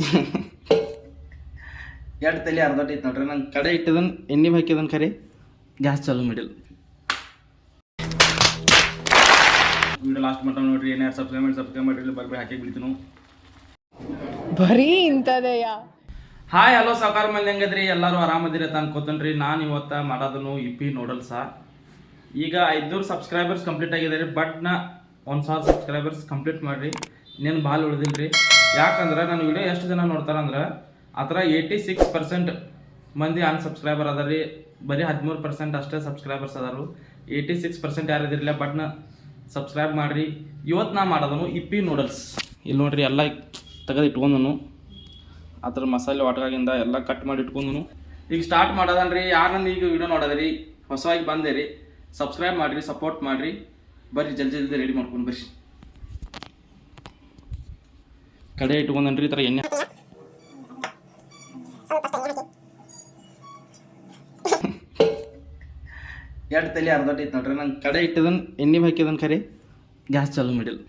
ಎರಡು ತಲೆ ಅರ್ಧ ಐತೆ ನೋಡ್ರಿ. ನಂಗೆ ಕಡೆ ಇಟ್ಟದನ್ ಎಣ್ಣೆ ಹಾಕಿದನ್ ಖರೆ. ಗ್ಯಾಸ್ ಚಾಲು ಮಾಡಿಲ್ಲ ವಿಡಿಯೋ ಲಾಸ್ಟ್ ಮಟ್ಟ ನೋಡ್ರಿ ಏನಾರು ಸಬ್ಸ್ಕ್ರೈಬ್ ಮಾಡಿ ಸಬ್ಸ್ಕ್ರೈಬ್ ಮಾಡಿರಲಿ ಬರ್ಬಿ ಹಾಕಿ ಬಿಡ್ತೀನಿ ಬರೀ ಇಂತದಯ್ಯ ಹಾಯ್ ಹಲೋ ಸಾಕಾರ ಮಂದಿ ಹೆಂಗದ್ರಿ? ಎಲ್ಲರೂ ಆರಾಮದಿರಿ ಅಂತ ಅನ್ಕೋತನ್ರಿ ನಾನು ಇವತ್ತ ಮಾಡೋದನು ಇಪ್ಪಿ ನೂಡಲ್ಸ ಈಗ ಐದ್ನೂರು ಸಬ್ಸ್ಕ್ರೈಬರ್ಸ್ ಕಂಪ್ಲೀಟ್ ಆಗಿದ್ದಾರೆ ಬಟ್ ನಾ ಒಂದು ಸಾವಿರ ಸಬ್ಸ್ಕ್ರೈಬರ್ಸ್ ಕಂಪ್ಲೀಟ್ ಮಾಡಿರಿ. ಇನ್ನೇನು ಭಾಳ ಉಳಿದಿಲ್ರಿ. ಯಾಕಂದ್ರೆ ನನ್ನ ವಿಡಿಯೋ ಎಷ್ಟು ಜನ ನೋಡ್ತಾರಂದ್ರೆ, ಆ ಥರ ಏಯ್ಟಿ ಸಿಕ್ಸ್ ಪರ್ಸೆಂಟ್ ಮಂದಿ ಅನ್ಸಬ್ಸ್ಕ್ರೈಬರ್ ಅದ ರೀ ಬರೀ ಹದಿಮೂರು ಪರ್ಸೆಂಟ್ ಅಷ್ಟೇ ಸಬ್ಸ್ಕ್ರೈಬರ್ಸ್ ಅದಾರು ಏಯ್ಟಿ ಸಿಕ್ಸ್ ಪರ್ಸೆಂಟ್ ಯಾರು ಇದಿರಲಿಲ್ಲ ಬಟ್ನ ಸಬ್ಸ್ಕ್ರೈಬ್ ಮಾಡಿರಿ. ಇವತ್ತು ನಾ ಮಾಡೋದನು ಇಪ್ಪಿ ನೂಡಲ್ಸ್ ಇಲ್ಲಿ ನೋಡ್ರಿ ಎಲ್ಲ ತೆಗೆದು ಇಟ್ಕೊಂಡನು. ಅದ್ರ ಮಸಾಲೆ ಒಟಗಾಗಿಂದ ಎಲ್ಲ ಕಟ್ ಮಾಡಿ ಇಟ್ಕೊಂಡನು. ಈಗ ಸ್ಟಾರ್ಟ್ ಮಾಡೋದನ್ರಿ. ಯಾರು ನನ್ನ ಈಗ ವಿಡಿಯೋ ನೋಡೋದ್ರಿ, ಹೊಸವಾಗಿ ಬಂದೇರಿ. ಸಬ್ಸ್ಕ್ರೈಬ್ ಮಾಡಿರಿ ಸಪೋರ್ಟ್ ಮಾಡಿರಿ. ಬರ್ರಿ, ಜಲ್ದಿ ಜಲ್ದಿ ರೆಡಿ ಮಾಡ್ಕೊಂಡು ಬರ್ರಿ. ಕಡೆ ಇಟ್ಕೊಂಡನ್ರಿ ಈ ಥರ ಎಣ್ಣೆ. ಎರಡು ತಲೆ ಅರ್ಧ ಐತೆ ನೋಡ್ರಿ. ನಂಗೆ ಕಡೆ ಇಟ್ಟದನ್, ಎಣ್ಣೆ ಹಾಕಿದನ್ ಖರೆ ಗ್ಯಾಸ್ ಚಾಲು ಮಾಡಿಲ್ಲ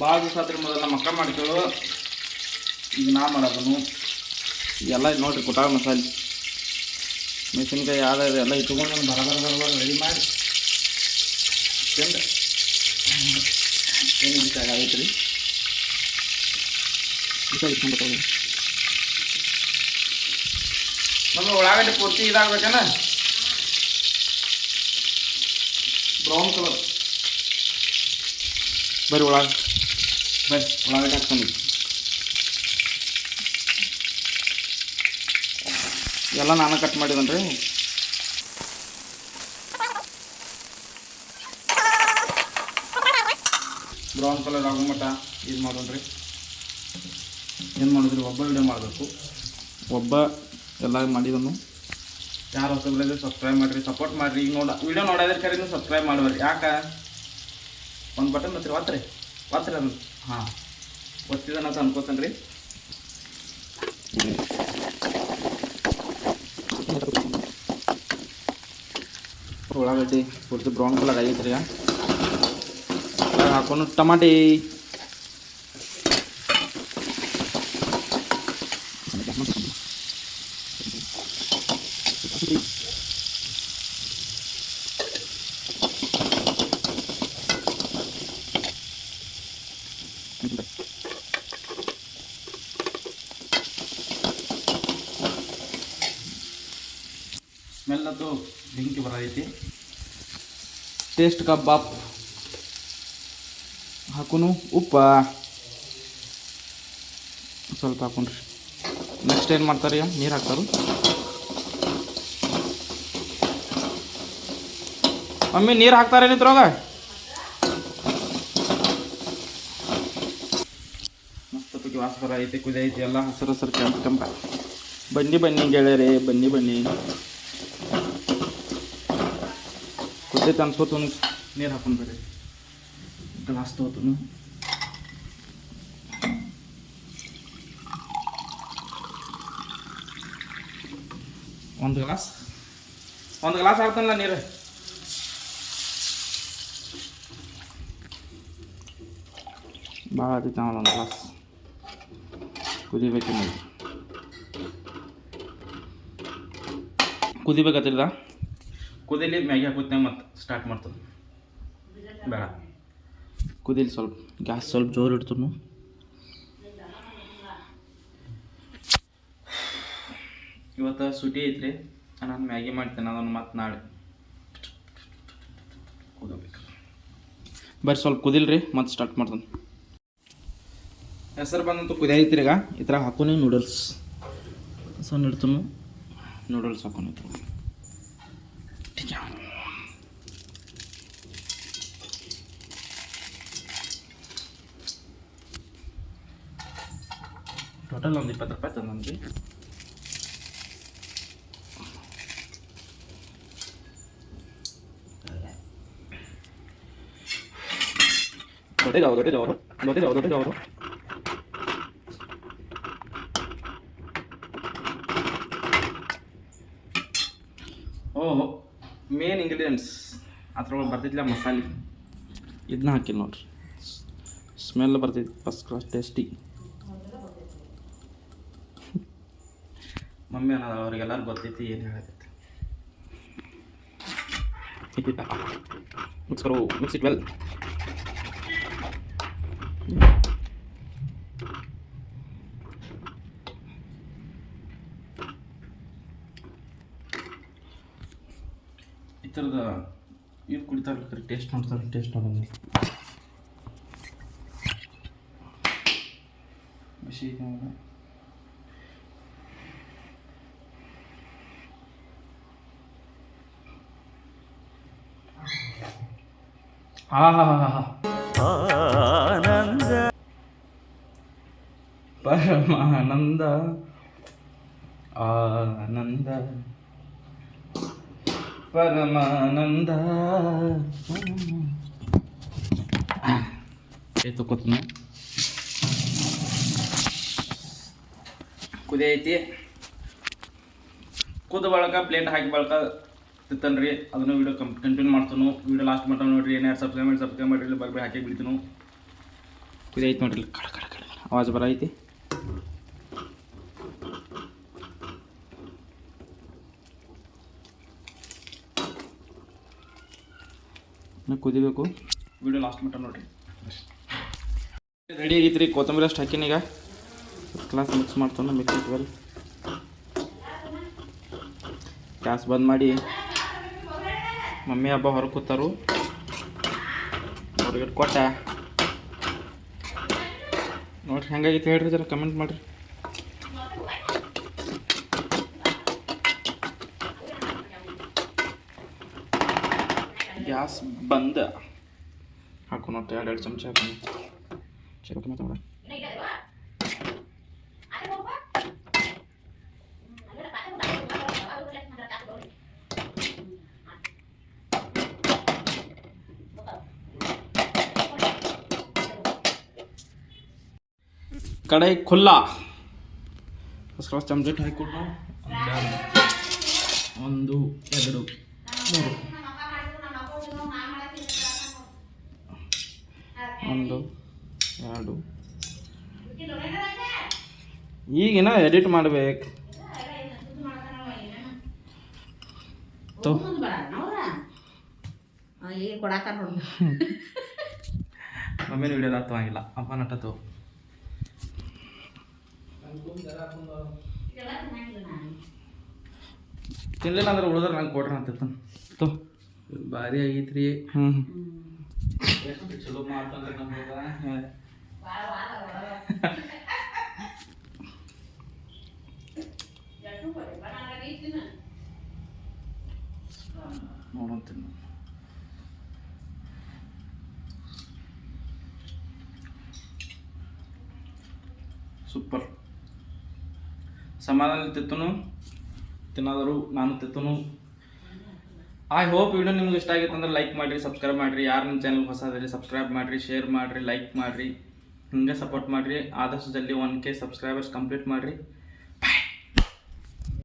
ಭಾಳ ದಿವಸ ಆತ್ರಿ ನಮ್ಮ ಅಕ್ಕ ಮಾಡ್ಕೊಳ್ಳು ಈಗ ನಾ ಮಾಡೋದನು. ಎಲ್ಲ ನೋಡ್ರಿ ಕುಟಾಳ ಮಸಾಲೆ. ಮೆಣಸಿನ್ಕಾಯಿ ಯಾವ್ದು ಎಲ್ಲ ಇಟ್ಕೊಂಡು ಬರ ಬರ ಬರ ರೆಡಿ ಮಾಡಿ. ಚಂದ ಏನು ಬಿಸಿ ಆಗೈತೆ ರೀ ಬಿಸಿ ಇಟ್ಕೊಂಡು ತಗೊಳ್ಳಿ ನಮ್ಮ ಉಳ್ಳಾಗಡ್ಡಿ ಪೂರ್ತಿ ಇದಾಗ್ಬೇಕೇನ ಬ್ರೌನ್ ಕಲರ್ ಬರ್ರಿ ಒಳಗೆ ಬರ್ರಿ ಒಳಗಡೆ ಹಾಕ್ತಾನೆ ಎಲ್ಲ ನಾನು ಕಟ್ ಮಾಡಿದನ್ರಿ ಬ್ರೌನ್ ಕಲರ್ ಆಗೋ ಮಟ್ಟ ಇದು ಮಾಡೋಣ್ರಿ ಏನು ಮಾಡಿದ್ರಿ? ಒಬ್ಬ ವಿಡಿಯೋ ಮಾಡಬೇಕು. ಒಬ್ಬ ಎಲ್ಲ ಮಾಡಿದನು ಯಾರು ಹೊಸಬ್ರಿದ್ರೆ ಸಬ್ಸ್ಕ್ರೈಬ್ ಮಾಡಿರಿ ಸಪೋರ್ಟ್ ಮಾಡಿರಿ. ಈಗ ನೋಡ ವಿಡಿಯೋ ನೋಡೋದ್ರ ಕರೆಯೂ ಸಬ್ಸ್ಕ್ರೈಬ್ ಮಾಡ್ಬೇಡ್ರಿ ಯಾಕೆ? ಒಂದು ಬಟನ್ ಬರ್ತೀರಿ ಒತ್ತರಿ ಒತ್ತರಿ ಅದನ್ನು. ಹಾಂ. ಒತ್ತಿದನ ಅಂತ ಅನ್ಕೋತಾನೆ ಉಳ್ಳಾಗಡ್ಡಿ ಪೂರ್ತಿ ಬ್ರೌನ್ ಕಲರ್ ಆಗೈತೆ ರೀ ಹಾಕೊಂಡು ಟಮಾಟಿ ಸ್ಮೆಲ್ ಅಂತೂ ಬೆಂಕಿ ಬರತೈತಿ ಟೇಸ್ಟ್ ಕಬಾಬ್ ಹಾಕುನು. ಉಪ್ಪ. ಸ್ವಲ್ಪ ಹಾಕೊಂಡ್ರಿ ನೆಕ್ಸ್ಟ್ ಏನು ಮಾಡ್ತಾರೆ ಈಗ? ನೀರು ಹಾಕ್ತಾರು. ಮಮ್ಮಿ ನೀರು ಹಾಕ್ತಾರೇನಿದ್ರೊಳಗ ಮಸ್ತ್ ಪೈಕಿ ವಾಸ ಬರ ಐತಿ ಕುದೈತಿ ಎಲ್ಲ. ಹಸಿರು ಹಸಿರು ಕೆಂಪು ಕೆಂಪ. ಬನ್ನಿ ಬನ್ನಿ ಗೆಳೆಯರೇ, ಬನ್ನಿ ಬನ್ನಿ. ಕುದ್ದೈತೆ ಅನ್ಸ್ಕೋತು ನೀರು ಹಾಕೊಂಡು ಬರ್ರಿ ಗ್ಲಾಸ್ ತಗೋತನು ಒಂದು ಗ್ಲಾಸ್. ಒಂದು ಗ್ಲಾಸ್ ಹಾಕ್ತಾನಲ್ಲ ನೀರು. ಭಾಳ ಆತೈತೆ ಆಮೇಲೆ ಒಂದು ಗ್ಲಾಸ್. ಕುದಿಬೇಕು ನೋಡಿ ಕುದಿಬೇಕತ್ತಿಲ್ಲ ಕುದಿಲಿ ಮ್ಯಾಗಿ ಹಾಕುತ್ತೆ ಮತ್ತು ಸ್ಟಾರ್ಟ್ ಮಾಡ್ತದೆ ಬೇಡ. ಕುದಿಲಿ ಸ್ವಲ್ಪ ಗ್ಯಾಸ್ ಸ್ವಲ್ಪ ಜೋರು ಇಡ್ತು ಇವತ್ತು ಸುಟಿ ಐತ್ರಿ ನಾನು ಮ್ಯಾಗಿ ಮಾಡ್ತೇನೆ ಅದನ್ನು ಮತ್ತೆ ನಾಳೆ. ಕುದಬೇಕು. ಬರ್ರಿ ಸ್ವಲ್ಪ ಕುದಿಲ್ರಿ ಮತ್ತೆ ಸ್ಟಾರ್ಟ್ ಮಾಡ್ತೇನೆ. ಹೆಸರು ಬಂದಂತೂ ಕುದಿಯೈತ್ರಿ ಈಗ. ಈ ಥರ ಹಾಕೋನಿ ನೂಡಲ್ಸ್ ಸಣ್ಣ ಇಡ್ತು ನೂಡಲ್ಸ್ ಹಾಕೊಂಡಿತ್ತು ಟೋಟಲ್ ಒಂದು ಇಪ್ಪತ್ತು ರೂಪಾಯಿ ತಂದ್ರಿ ದೊಡ್ಡ ಜಾವ ದೊಡ್ಡ ಜಾವ ದೊಡ್ಡ ಜಾವ ದೊಡ್ಡ ಜಾವ ಓಹೋ ಮೇನ್ ಇಂಗ್ರೀಡಿಯೆಂಟ್ಸ್ ಅದ್ರೊಳಗೆ ಬರ್ತಿದ್ಲ ಮಸಾಲೆ? ಇದನ್ನ ಹಾಕಿ ನೋಡ್ರಿ. ಸ್ಮೆಲ್ ಬರ್ತೈತಿ ಫಸ್ಟ್ ಕ್ಲಾಸ್ ಟೇಸ್ಟಿ ಮಮ್ಮಿ ಅನ್ನೋದು ಅವ್ರಿಗೆಲ್ಲರೂ ಗೊತ್ತೈತಿ ಏನು ಹೇಳಕತ್ತೆ. ಮಿಕ್ಸ್ ಕರೋ ಮಿಕ್ಸ್ ಇಟ್ ವೆಲ್ ಈ ಥರದ ಇದು ಕುಡಿತಾರೆ ಟೇಸ್ಟ್ ನೋಡ್ತಾರೆ ಟೇಸ್ಟ್ ನೋಡೋಣ ಬಿಸಿ ಆಹಾಹಾಹಾ. ಪರಮಾನಂದ. ಆನಂದ. ಪರಮಾನಂದ. ಏ ತಗೋತೀನಿ ಕುದಿ ಐತಿ. ಕುದ ಬಳಕ ಪ್ಲೇಟ್ ಹಾಕಿ ಬಳಕ ತಿತ್ತನ್ರಿ ಅದನ್ನು ವಿಡಿಯೋ ಕಂಪ್ ಕಂಟಿನ್ಯೂ ಮಾಡ್ತಾನು. ವಿಡಿಯೋ ಲಾಸ್ಟ್ ಮಾಡ್ತಾನೆ ನೋಡಿರಿ ಏನಾರು ಸಬ್ಸ್ಕ್ರೈಬ್ ಮಾಡಿ ಸಬ್ಸ್ಕ್ರೈಬ್ ಮಾಡಿರಿ ಬರ್ಬೇಕು ಹಾಕಿ ಬಿಡ್ತೀನು. ಕುದಿ ಐತಿ ನೋಡ್ರಿ ಕಡ ಕಡ ಕಡ ಆವಾಜ್ ಬರ ಐತಿ ಇನ್ನು ಕುದಿಬೇಕು. ವಿಡಿಯೋ ಲಾಸ್ಟ್ ಮಟ್ಟ ನೋಡಿರಿ. ರೆಡಿ ಆಗೈತ್ರಿ ಕೊತ್ತಂಬರಿ ಅಷ್ಟು ಹಾಕಿನ ಈಗ. ಕ್ಲಾಸ್ ಮಿಕ್ಸ್ ಮಾಡ್ತಾನೆ ಮಿಕ್ಸ್ ಇಟ್ವಲ್ ಗ್ಯಾಸ್ ಬಂದ್ ಮಾಡಿ. ಮಮ್ಮಿ ಹಬ್ಬ ಹೊರಗೆ ಕೂತಾರು. ಹೊರಗಡೆ ಕೊಟ್ಟ ನೋಡ್ರಿ ಹೆಂಗಾಗಿತ್ತು ಹೇಳ್ರಿ ಜರ ಕಮೆಂಟ್ ಮಾಡಿರಿ. ಗ್ಯಾಸ್ ಬಂದ. ನೋಡಿ ಎರಡು ಎರಡು ಚಮಚ ಹಾಕೊಂಡು ಚಲೋ ಮಾತಾಡ ಕಡಾಯಿ ಖುಲ್ಲಾ. ಫಸ್ಟ್ ಚಮಚ ಹಾಕಿಕೊಟ್ಟು ಒಂದು ಎರಡು ಮೂರು. ಒಂದು ಎರಡು. ಈಗಿನ ಎಡಿಟ್ ಮಾಡಬೇಕು. ಮಮ್ಮಿನ ವಿಡಿಯೋ ಆಗಿಲ್ಲ ಅಪ್ಪ ನಟತು ತಿನ್ಲಿಲ್ಲ ಅಂದ್ರೆ ಉಳಿದ್ರೆ ನಂಗೆ ಕೊಡ್ರಿ ಅಂತ ತೋ. ಭಾರಿ ಆಗೈತ್ರಿ. ಹ್ಞೂ ಚಲೋ ನೋಡಂತೀನಿ ಸೂಪರ್. ಸಮಾಧಾನ ತಿತ್ತನು ತಿನ್ನೋದರು ನಾನು ತಿತ್ತನು? ಐ ಹೋಪ್ ವಿಡಿಯೋ ನಿಮ್ಗೆ ಇಷ್ಟ ಆಗಿತ್ತು ಅಂದ್ರೆ ಲೈಕ್ ಮಾಡಿರಿ ಸಬ್ಸ್ಕ್ರೈಬ್ ಮಾಡಿರಿ. ಯಾರು ನಿಮ್ಮ ಚಾನಲ್ ಹೊಸ ಅದಿರಿ ಸಬ್ಸ್ಕ್ರೈಬ್ ಮಾಡಿರಿ ಶೇರ್ ಮಾಡಿರಿ ಲೈಕ್ ಮಾಡಿರಿ. ಹಿಂಗೆ ಸಪೋರ್ಟ್ ಮಾಡಿರಿ. ಆದಷ್ಟು ಜಲ್ದಿ ಒನ್ ಕೆ ಸಬ್ಸ್ಕ್ರೈಬರ್ಸ್ ಕಂಪ್ಲೀಟ್ ಮಾಡಿರಿ.